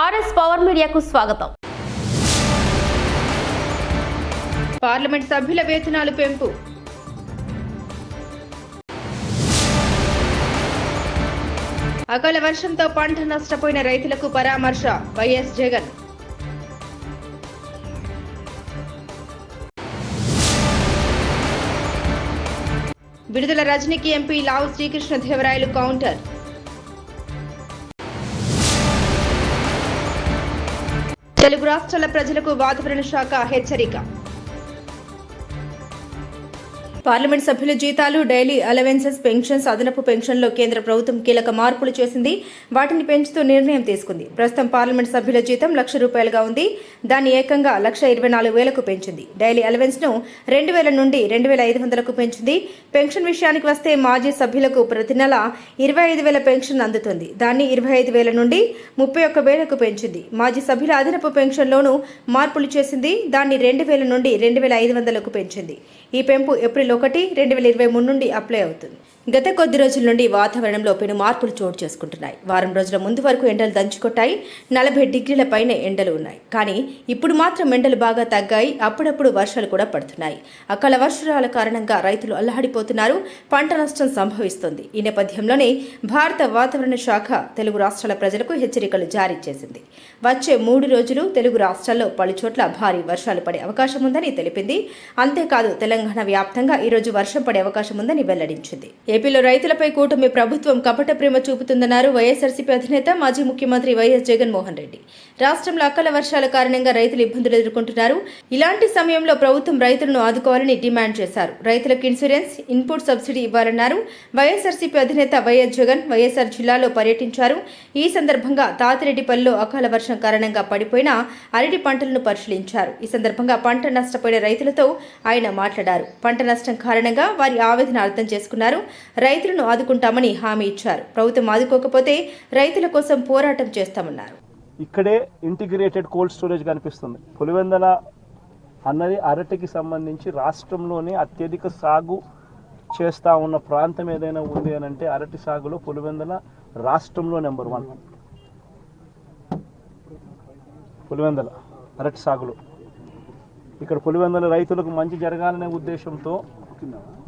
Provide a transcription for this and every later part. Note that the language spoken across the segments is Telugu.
ఆర్ఎస్ పవర్ మీడియాకు స్వాగతం. పార్లమెంట్ సభ్యుల వేతనాలు పెంపు. అకాల వర్షంతో పంట నష్టపోయిన రైతులకు పరామర్శ వైఎస్ జగన్. విడుదల రజనీకి ఎంపీ లావు శ్రీకృష్ణదేవరాయలు కౌంటర్. తెలుగు రాష్ట్రాల ప్రజలకు వాతావరణ శాఖ హెచ్చరిక. పార్లమెంట్ సభ్యుల జీతాలు డైలీ అలవెన్సెస్ పెన్షన్స్ అదనపు పెన్షన్లో కేంద్ర ప్రభుత్వం కీలక మార్పులు చేసింది. వాటిని పెంచుతూ నిర్ణయం తీసుకుంది. ప్రస్తుతం పార్లమెంట్ సభ్యుల జీతం లక్ష రూపాయలుగా ఉంది. దాన్ని ఏకంగా లక్ష ఇరవై నాలుగు వేలకు పెంచింది. డైలీ అలవెన్స్ను రెండు వేల నుండి రెండు వేల ఐదు వందలకు పెంచింది. పెన్షన్ విషయానికి వస్తే మాజీ సభ్యులకు ప్రతి నెల ఇరవై ఐదు వేల పెన్షన్ అందుతుంది. దాన్ని ఇరవై ఐదు వేల నుండి ముప్పై ఒక్క వేలకు పెంచింది. మాజీ సభ్యుల అదనపు పెన్షన్లోనూ మార్పులు చేసింది. దాన్ని రెండు వేల నుండి రెండు వేల ఐదు వందలకు పెంచింది. ఈ పెంపు ఏప్రిల్ ఒకటి రెండు వేల ఇరవై మూడు నుండి అప్లై అవుతుంది. గత కొద్ది రోజుల నుండి వాతావరణంలో పెను మార్పులు చోటు చేసుకుంటున్నాయి. వారం రోజుల ముందు వరకు ఎండలు దంచుకొట్టాయి. నలభై డిగ్రీల పైన ఎండలు ఉన్నాయి. కానీ ఇప్పుడు మాత్రం ఎండలు బాగా తగ్గాయి. అప్పుడప్పుడు వర్షాలు కూడా పడుతున్నాయి. అకాల వర్షాల కారణంగా రైతులు అల్లాడిపోతున్నారు. పంట నష్టం సంభవిస్తుంది. ఈ నేపథ్యంలోనే భారత వాతావరణ శాఖ తెలుగు రాష్ట్రాల ప్రజలకు హెచ్చరికలు జారీ చేసింది. వచ్చే మూడు రోజులు తెలుగు రాష్ట్రాల్లో పలుచోట్ల భారీ వర్షాలు పడే అవకాశం ఉందని తెలిపింది. అంతేకాదు తెలంగాణ వ్యాప్తంగా ఈరోజు వర్షం పడే అవకాశం ఉందని వెల్లడించింది. ఏపీలో రైతులపై కూటమి ప్రభుత్వం కపట ప్రేమ చూపుతుందన్నారు వైఎస్ఆర్సీపీ అధినేత మాజీ ముఖ్యమంత్రి వైఎస్ జగన్మోహన్ రెడ్డి. రాష్ట్రంలో అకాల వర్షాల కారణంగా రైతులు ఇబ్బందులు ఎదుర్కొంటున్నారు. ఇలాంటి సమయంలో ప్రభుత్వం రైతులను ఆదుకోవాలని డిమాండ్ చేశారు. రైతులకు ఇన్సూరెన్స్ ఇన్పుట్ సబ్సిడీ ఇవ్వాలన్నారు వైఎస్ఆర్సీపీ అధినేత వైఎస్ జగన్ వైఎస్ఆర్ జిల్లాలో పర్యటించారు. ఈ సందర్భంగా తాతిరెడ్డిపల్లిలో అకాల వర్షం కారణంగా పడిపోయిన అరటి పంటలను పరిశీలించారు. ఈ సందర్భంగా పంట నష్టపోయిన రైతులతో ఆయన మాట్లాడారు. పంట నష్టం కారణంగా వారి ఆవేదన అర్థం చేసుకున్నారు. రైతులను ఆదుకుంటామని హామీ ఇచ్చారు. ప్రభుత్వం ఆదుకోకపోతే రైతుల కోసం పోరాటం చేస్తామన్నారు. ఇక్కడే ఇంటిగ్రేటెడ్ కోల్డ్ స్టోరేజ్ కనిపిస్తుంది. పులివెందల అన్నది అరటికి సంబంధించి రాష్ట్రంలోనే అత్యధిక సాగు చేస్తూ ఉన్న ప్రాంతం ఏదైనా ఉంది అని అంటే అరటి సాగులో పులివెందల రాష్ట్రంలో నెంబర్ వన్. పులివెందల అరటి సాగులో. ఇక్కడ పులివెందల రైతులకు మంచి జరగాలనే ఉద్దేశంతో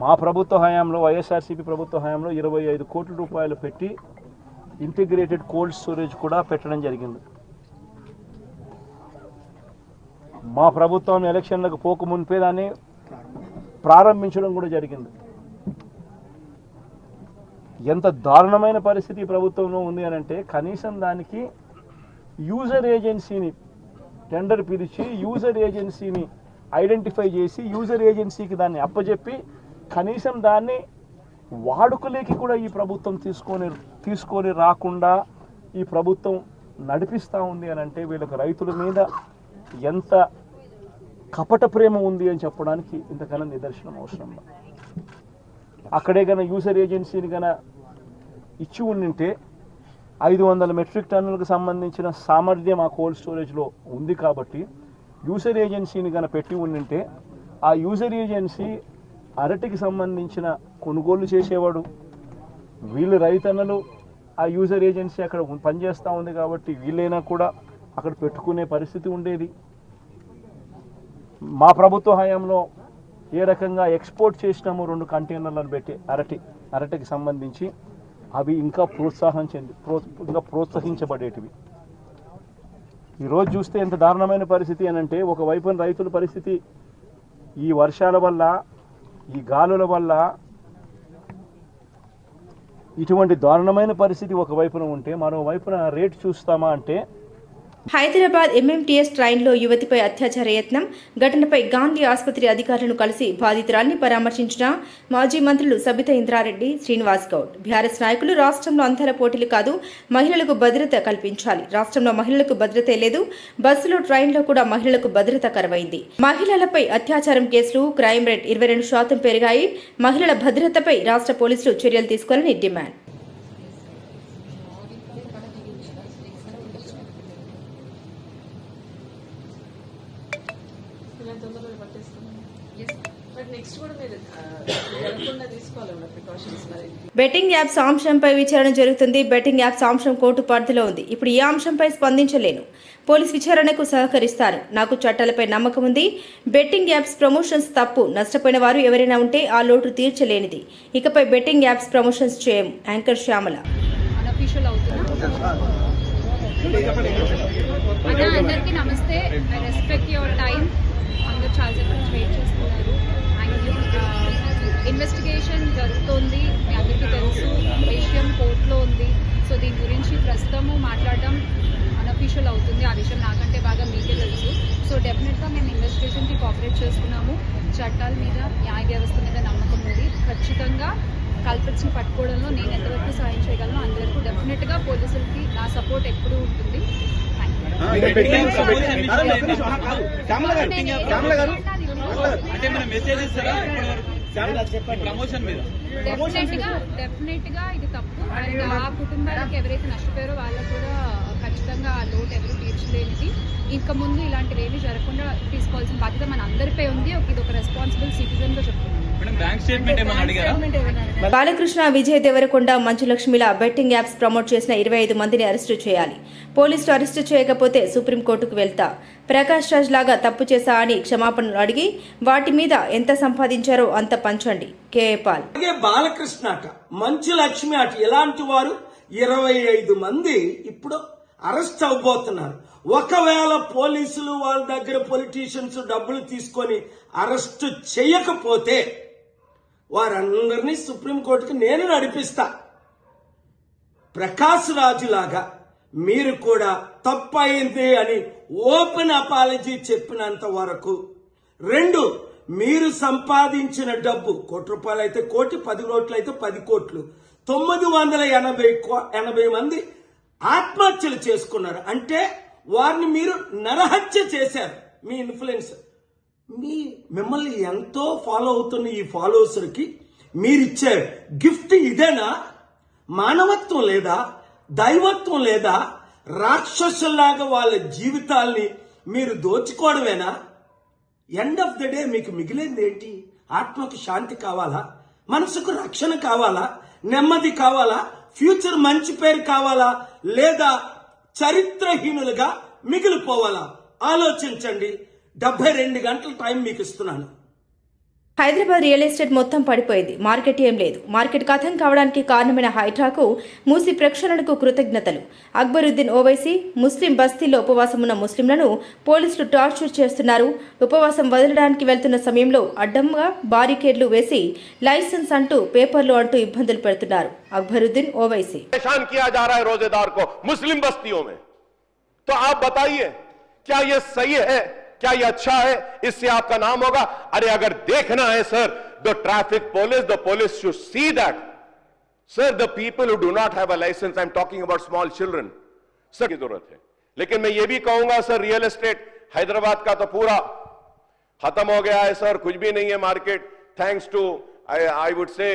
మా ప్రభుత్వ హయాంలో వైఎస్ఆర్సీపీ ప్రభుత్వ హయాంలో ఇరవై ఐదు కోట్ల రూపాయలు పెట్టి ఇంటిగ్రేటెడ్ కోల్డ్ స్టోరేజ్ కూడా పెట్టడం జరిగింది. మా ప్రభుత్వం ఎలక్షన్లకు పోక మునిపే దాన్ని ప్రారంభించడం కూడా జరిగింది. ఎంత దారుణమైన పరిస్థితి ప్రభుత్వంలో ఉంది అని అంటే కనీసం దానికి యూజర్ ఏజెన్సీని టెండర్ పిలిచి యూజర్ ఏజెన్సీని ఐడెంటిఫై చేసి యూజర్ ఏజెన్సీకి దాన్ని అప్పజెప్పి కనీసం దాన్ని వాడుకలేకి కూడా ఈ ప్రభుత్వం తీసుకొని తీసుకొని రాకుండా ఈ ప్రభుత్వం నడిపిస్తూ ఉంది అని అంటే వీళ్ళకి రైతుల మీద ఎంత కపట ప్రేమ ఉంది అని చెప్పడానికి ఇంతకన్నా నిదర్శనం అవసరం అక్కడే గన యూజర్ ఏజెన్సీని గన ఇచ్చి ఉండింటే ఐదు వందల మెట్రిక్ టన్నులకు సంబంధించిన సామర్థ్యం ఆ కోల్డ్ స్టోరేజ్లో ఉంది కాబట్టి యూజర్ ఏజెన్సీని కనుక పెట్టి ఉండింటే ఆ యూజర్ ఏజెన్సీ అరటికి సంబంధించిన కొనుగోలు చేసేవాడు. వీళ్ళు రైతన్నలు ఆ యూజర్ ఏజెన్సీ అక్కడ పనిచేస్తూ ఉంది కాబట్టి వీళ్ళైనా కూడా అక్కడ పెట్టుకునే పరిస్థితి ఉండేది. మా ప్రభుత్వ హయాంలో ఏ రకంగా ఎక్స్పోర్ట్ చేసినాము రెండు కంటైనర్లను పెట్టి అరటి అరటికి సంబంధించి అవి ఇంకా ప్రోత్సాహం చెంది ప్రో ఇంకా ప్రోత్సహించబడేటివి. ఈరోజు చూస్తే ఎంత దారుణమైన పరిస్థితి అని అంటే ఒకవైపున రైతుల పరిస్థితి ఈ వర్షాల వల్ల ఈ గాలుల వల్ల ఇటువంటి దారుణమైన పరిస్థితి ఒకవైపున ఉంటే మరోవైపున రేటు చూస్తామా అంటే హైదరాబాద్ ఎంఎంటీఎస్ ట్రైన్లో యువతిపై అత్యాచార యత్నం ఘటనపై గాంధీ ఆసుపత్రి అధికారులను కలిసి బాధితురాల్ని పరామర్శించిన మాజీ మంత్రులు సబితా ఇంద్రారెడ్డి శ్రీనివాస్ గౌడ్. బీఆర్ఎస్ నాయకులు రాష్ట్రంలో అంతర పోటీలు కాదు మహిళలకు భద్రత కల్పించాలి. రాష్ట్రంలో మహిళలకు భద్రతే లేదు బస్సులో ట్రైన్లో కూడా మహిళలకు భద్రత కరువైంది. మహిళలపై అత్యాచారం కేసులు క్రైమ్ రేట్ ఇరవై రెండు శాతం పెరిగాయి. మహిళల భద్రతపై రాష్ట్ర పోలీసులు చర్యలు తీసుకోవాలని డిమాండ్ బట్ నెక్స్ట్ కూడా మీరు ఆ, జరగకుండా తీసుకోవాలి మన ప్రికాషన్స్ మరి బెట్టింగ్ యాప్స్ అంశంపై విచారణ జరుగుతుంది. బెట్టింగ్ యాప్స్ అంశం కోర్టు పరిధిలో ఉంది. ఇప్పుడు ఈ అంశంపై స్పందించలేను. పోలీస్ విచారణకు సహకరిస్తారు. నాకు చట్టాలపై నమ్మకం ఉంది. బెట్టింగ్ యాప్స్ ప్రమోషన్స్ తప్పు. నష్టపోయిన వారు ఎవరైనా ఉంటే ఆ లోటు తీర్చలేనిది. ఇకపై బెట్టింగ్ యాప్స్ ప్రమోషన్స్ చేయం యాంకర్ శ్యామల. అందరికీ నమస్తే. ఐ రెస్పెక్ట్ యువర్ టైం అందరూ చాలా సేపు వెయిట్ చేస్తున్నారు uh, ఇన్వెస్టిగేషన్ జరుగుతోంది మీ అందరికీ తెలుసు విషయం కోర్టులో ఉంది. సో దీని గురించి ప్రస్తుతము మాట్లాడడం అన్అఫీషియల్ అవుతుంది. ఆ విషయం నాకంటే బాగా మీకే తెలుసు. సో డెఫినెట్గా మేము ఇన్వెస్టిగేషన్కి కోఆపరేట్ చేస్తున్నాము చట్టాల మీద న్యాయ వ్యవస్థ మీద నమ్మకం ఉంది. ఖచ్చితంగా కల్పిట్స్ని పట్టుకోవడంలో నేను ఎంతవరకు సాయం చేయగలను అంతవరకు డెఫినెట్గా పోలీసులకి నా సపోర్ట్ ఎప్పుడూ ఉంటుంది. అంటే మన మెసేజ్ ఇస్తారా ప్రమోషన్ మీద. డెఫినెట్గా డెఫినెట్గా ఇది తప్పు. అండ్ ఆ కుటుంబాలకు ఎవరైతే నష్టపోయారో వాళ్ళకు కూడా ఖచ్చితంగా ఆ లోటు ఎవరు తీర్చలేనిది. ఇంకా ముందు ఇలాంటివి ఏమీ జరగకుండా తీసుకోవాల్సిన బాధ్యత మన అందరిపై ఉంది. ఒక ఇది ఒక రెస్పాన్సిబుల్ సిటిజన్గా చెప్తున్నాను. మేడం బ్యాంక్ స్టేట్మెంట్ ఏమైనా అడిగారా? బాలకృష్ణ విజయ్ దేవరకొండ మంచులక్ష్మిల బెట్టింగ్ యాప్స్ ప్రమోట్ చేసిన ఇరవై ఐదు మందిని అరెస్టు చేయాలి. పోలీసులు అరెస్టు చేయకపోతే సుప్రీంకోర్టుకు వెళ్తా. ప్రకాష్ రాజ్ లాగా తప్పు చేశా అని క్షమాపణలు అడిగి వాటి మీద ఎంత సంపాదించారో అంత పంచండి. KA Paul. బాలకృష్ణ అట మంచు లక్ష్మి అట ఇలాంటి వారు ఇరవై ఐదు మంది ఇప్పుడు అరెస్ట్ అవబోతున్నారు ఒకవేళ పోలీసులు వాళ్ళ దగ్గర పొలిటీషియన్స్ డబ్బులు తీసుకొని అరెస్ట్ చేయకపోతే వారందరినీ సుప్రీంకోర్టుకి నేను నడిపిస్తా. ప్రకాశ్ రాజు లాగా మీరు కూడా తప్పయింది అని ఓపెన్ అపాలజీ చెప్పినంత వరకు. రెండు మీరు సంపాదించిన డబ్బు కోటి రూపాయలు అయితే కోటి పది కోట్లు అయితే పది కోట్లు. తొమ్మిది వందల ఎనభై కో- ఎనభై మంది ఆత్మహత్యలు చేసుకున్నారు. అంటే వారిని మీరు నరహత్య చేశారు మీ ఇన్ఫ్లుయెన్స్ మీ మిమ్మల్ని ఎంతో ఫాలో అవుతున్న ఈ ఫాలోవర్స్కి మీరిచ్చే గిఫ్ట్ ఇదేనా? మానవత్వం లేదా? దైవత్వం లేదా? రాక్షసులాగా వాళ్ళ జీవితాల్ని మీరు దోచుకోవడమేనా? ఎండ్ ఆఫ్ ద డే మీకు మిగిలింది ఏంటి? ఆత్మకు శాంతి కావాలా? మనసుకు రక్షణ కావాలా? నెమ్మది కావాలా? ఫ్యూచర్ మంచి పేరు కావాలా? లేదా చరిత్రహీనులుగా మిగిలిపోవాలా? ఆలోచించండి. డెబ్బై రెండు గంటల టైం మీకు ఇస్తున్నాను హైదరాబాద్ రియల్ ఎస్టేట్ మొత్తం పడిపోయింది మార్కెట్ ఏం లేదు మార్కెట్ కథం కావడానికి కారణమైన హైడ్రాకు మూసి ప్రక్షాళనకు కృతజ్ఞతలు అక్బరుద్దీన్ ఓవైసీ ముస్లిం బస్తీలో ఉపవాసం ఉన్న ముస్లింలను పోలీసులు టార్చర్ చేస్తున్నారు ఉపవాసం వదలడానికి వెళ్తున్న సమయంలో అడ్డంగా బారికేడ్లు వేసి లైసెన్స్ అంటూ పేపర్లు అంటూ ఇబ్బందులు పెడుతున్నారు అక్బరుద్దీన్ ఓవైసీ परेशान किया जा रहा है रोजेदार को मुस्लिम बस्तियों में तो आप बताइए क्या ये सही है क्या ये अच्छा है? इससे आपका नाम होगा। अरे अगर देखना है sir the traffic police the police should see that sir the people who do not have a licence I am talking about small children sir की ज़रूरत है। लेकिन मैं ये भी कहूँगा सर रियल एस्टेट हैदराबाद का तो पूरा खत्म हो गया है सर कुछ भी नहीं है market thanks to I would say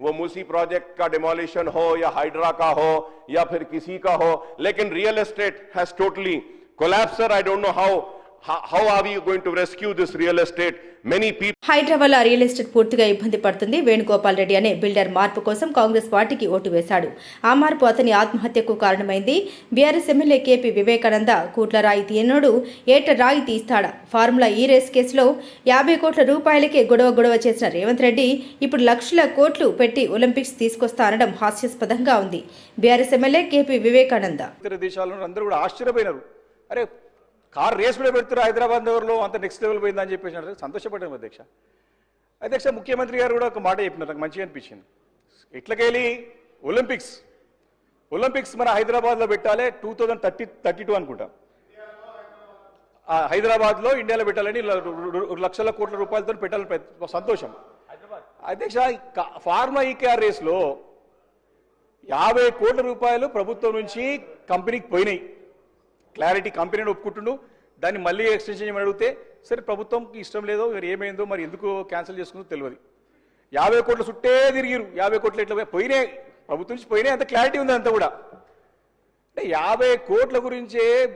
वो मूसी प्रोजेक्ट का डिमोलिशन हो, या हाइड्रा का हो, या फिर किसी का हो, लेकिन real estate has totally collapse sir I don't know how how are we going to rescue this real estate? Many people Hyderabad real estate పూర్తిగా ఇబ్బంది పడుతుంది. వేణుగోపాల్ రెడ్డి అనే బిల్డర్ మార్పు కోసం కాంగ్రెస్ పార్టీకి ఓటు వేశాడు. ఆ మార్పు అతని ఆత్మహత్యకు కారణమైంది. బీఆర్ఎస్ ఎమ్మెల్యే కేపీ వివేకానంద కూట్ల రాయి తీయనోడు ఏట రాయి తీస్తాడా? ఫార్ములా ఈ రేస్ కేసులో యాభై కోట్ల రూపాయలకే గొడవ గొడవ చేసిన రేవంత్ రెడ్డి ఇప్పుడు లక్షల కోట్లు పెట్టి ఒలింపిక్స్ తీసుకొస్తా అనడం హాస్యాస్పదంగా ఉంది. BRS MLA KP Vivekananda. ఇతర దేశాల్లో అందరూ కూడా ఆశ్చర్యపోయినారు. అరే కార్ రేస్ కూడా పెడుతున్నారు హైదరాబాద్ నగర్లో అంత నెక్స్ట్ లెవెల్ పోయిందని చెప్పేసి అంటే సంతోషపడ్డాను అధ్యక్ష. అధ్యక్ష ముఖ్యమంత్రి గారు కూడా ఒక మాట చెప్పినారు నాకు మంచిగా అనిపించింది. ఇట్లకెళ్ళి ఒలింపిక్స్ ఒలింపిక్స్ మన హైదరాబాద్లో పెట్టాలి two thousand thirty thirty two అనుకుంటా హైదరాబాద్లో ఇండియాలో పెట్టాలని లక్షల కోట్ల రూపాయలతో పెట్టాలని సంతోషం. అధ్యక్ష ఫార్ములా ఈకేఆర్ రేస్లో యాభై కోట్ల రూపాయలు ప్రభుత్వం నుంచి కంపెనీకి పోయినాయి. క్లారిటీ కంపెనీని ఒప్పుకుంటుండు. దాన్ని మళ్ళీ ఎక్స్టెన్షన్ చేయమని అడిగితే సరే ప్రభుత్వంకి ఇష్టం లేదో మరి ఏమైందో మరి ఎందుకు క్యాన్సిల్ చేసుకుందో తెలియదు. యాభై కోట్ల చుట్టే తిరిగిరు. యాభై కోట్లు ఎట్లా పోయి- పోయినాయి. ప్రభుత్వం నుంచి పోయినాయి. అంత క్లారిటీ ఉంది అంత కూడా. అంటే యాభై కోట్ల గురించే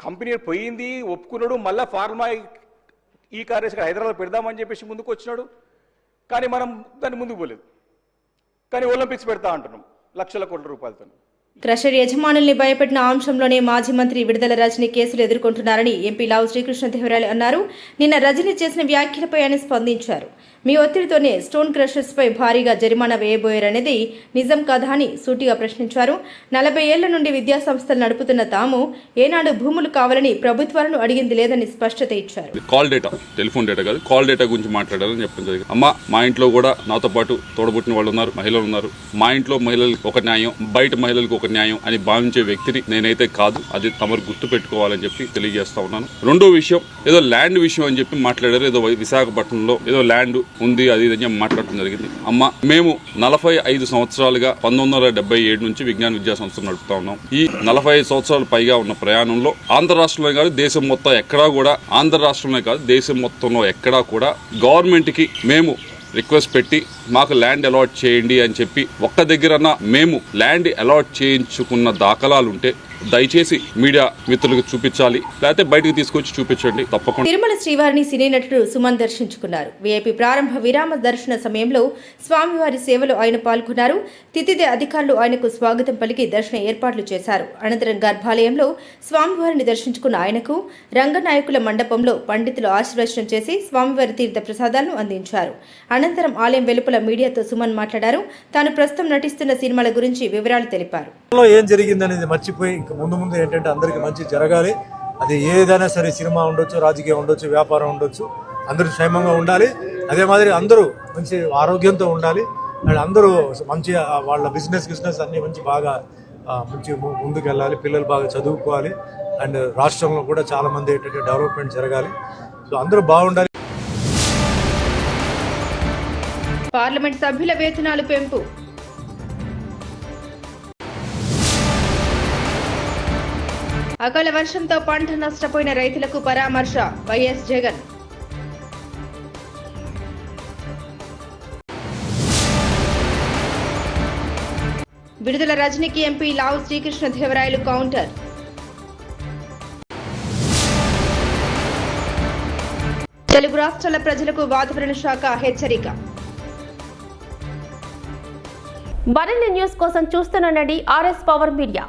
కంపెనీ పోయింది ఒప్పుకున్నాడు. మళ్ళీ ఫార్మా ఈ కార్యస్ హైదరాబాద్ పెడదామని చెప్పేసి ముందుకు వచ్చినాడు. కానీ మనం దాన్ని ముందుకు పోలేదు. కానీ ఒలింపిక్స్ పెడతా అంటున్నాం. లక్షల కోట్ల రూపాయలతో క్రషర్ యజమానుల్ని భయపెట్టిన అంశంలోనే మాజీ మంత్రి విడుదల రజని కేసులు ఎదుర్కొంటున్నారని ఎంపీ లావు శ్రీకృష్ణదేవరాయలు అన్నారు. నిన్న రజని చేసిన వ్యాఖ్యలపై ఆయన స్పందించారు. మీ ఒత్తిడితోనే స్టోన్ క్రషర్స్పై భారీగా జరిమానా వేయబోయారనేది నిజం కాదా అని సూటిగా ప్రశ్నించారు. నలభై ఏళ్ళ నుండి విద్యా సంస్థలు నడుపుతున్న తాము ఏనాడు భూములు కావాలని ప్రభుత్వాలను అడిగింది లేదని స్పష్టత ఇచ్చారు. కాల్ డేటా టెలిఫోన్ డేటా కాదు కాల్ డేటా గురించి మాట్లాడాలని చెప్పడం జరిగింది. అమ్మ మా ఇంట్లో కూడా నాతో పాటు తోడబుట్టిన వాళ్ళు ఉన్నారు మహిళలు ఉన్నారు. మా ఇంట్లో మహిళలకు ఒక న్యాయం బయట మహిళలకు ఒక న్యాయం అని భావించే వ్యక్తిని నేనైతే కాదు అది తమరు గుర్తు పెట్టుకోవాలని చెప్పి తెలియజేస్తా ఉన్నాను. రెండో విషయం ఏదో ల్యాండ్ విషయం అని చెప్పి మాట్లాడారు ఏదో విశాఖపట్నంలో ఏదో ల్యాండ్ ఉంది అది ఇది మాట్లాడటం జరిగింది. అమ్మ మేము నలభై ఐదు సంవత్సరాలుగా పంతొమ్మిది వందల ఏడు నుంచి విజ్ఞాన విద్యా సంస్థలు నడుపుతా ఉన్నాం. ఈ నలభై ఐదు సంవత్సరాలు పైగా ఉన్న ప్రయాణంలో ఆంధ్ర రాష్ట్రంలో కాదు దేశం మొత్తం ఎక్కడా కూడా ఆంధ్ర రాష్ట్రంలో కాదు దేశం మొత్తంలో ఎక్కడా కూడా గవర్నమెంట్కి మేము రిక్వెస్ట్ పెట్టి మాకు ల్యాండ్ అలాట్ చేయండి అని చెప్పి ఒక్క దగ్గరన్నా మేము ల్యాండ్ అలాట్ చేయించుకున్న దాఖలాలు ఉంటే దయచేసి మీడియా మిత్రులకు చూపించాలి. లేకపోతే బయటకు తీసుకొచ్చి చూపించండి. తప్పకుండా. తిరుమల శ్రీవారిని సినీ నటుడు సుమన్ దర్శించుకున్నారు. వీఐపీ ప్రారంభ విరామ దర్శన సమయంలో స్వామివారి సేవలో ఆయన పాల్గొన్నారు. తితిదే అధికారులు ఆయనకు స్వాగతం పలికి దర్శన ఏర్పాట్లు చేశారు. అనంతరం గర్భాలయంలో స్వామివారిని దర్శించుకున్న ఆయనకు రంగనాయకుల మండపంలో పండితులు ఆశీర్వచనం చేసి స్వామివారి తీర్థ ప్రసాదాలను అందించారు. అనంతరం ఆలయం వెలుపల మీడియాతో సుమన్ మాట్లాడారు. తాను ప్రస్తుతం నటిస్తున్న సినిమాల గురించి వివరాలు తెలిపారు. ఏం జరిగింది అనేది మర్చిపోయి ఇంకా ముందు ముందు ఏంటంటే అందరికి మంచి జరగాలి. అది ఏదైనా సరే సినిమా ఉండొచ్చు రాజకీయం ఉండొచ్చు వ్యాపారం ఉండొచ్చు అందరూ క్షేమంగా ఉండాలి. అదే మాదిరి అందరూ మంచి ఆరోగ్యంతో ఉండాలి. అండ్ అందరూ మంచి వాళ్ళ బిజినెస్ బిజినెస్ అన్ని మంచి బాగా మంచి ముందుకు వెళ్ళాలి పిల్లలు బాగా చదువుకోవాలి. అండ్ రాష్ట్రంలో కూడా చాలా మంది ఏంటంటే డెవలప్మెంట్ జరగాలి. సో అందరూ బాగుండాలి. పార్లమెంట్ సభ్యుల వేతనాలు పెంపు. అకాల వర్షంతో పంట నష్టపోయిన రైతులకు పరామర్శ వైఎస్ జగన్. విడుదల రజనీకి ఎంపీ లావు శ్రీకృష్ణదేవరాయలు కౌంటర్. తెలుగు రాష్ట్రాల ప్రజలకు వాతావరణ శాఖ హెచ్చరిక. మరిన్ని న్యూస్ కోసం చూస్తుండండి ఆర్ఎస్ పవర్ మీడియా.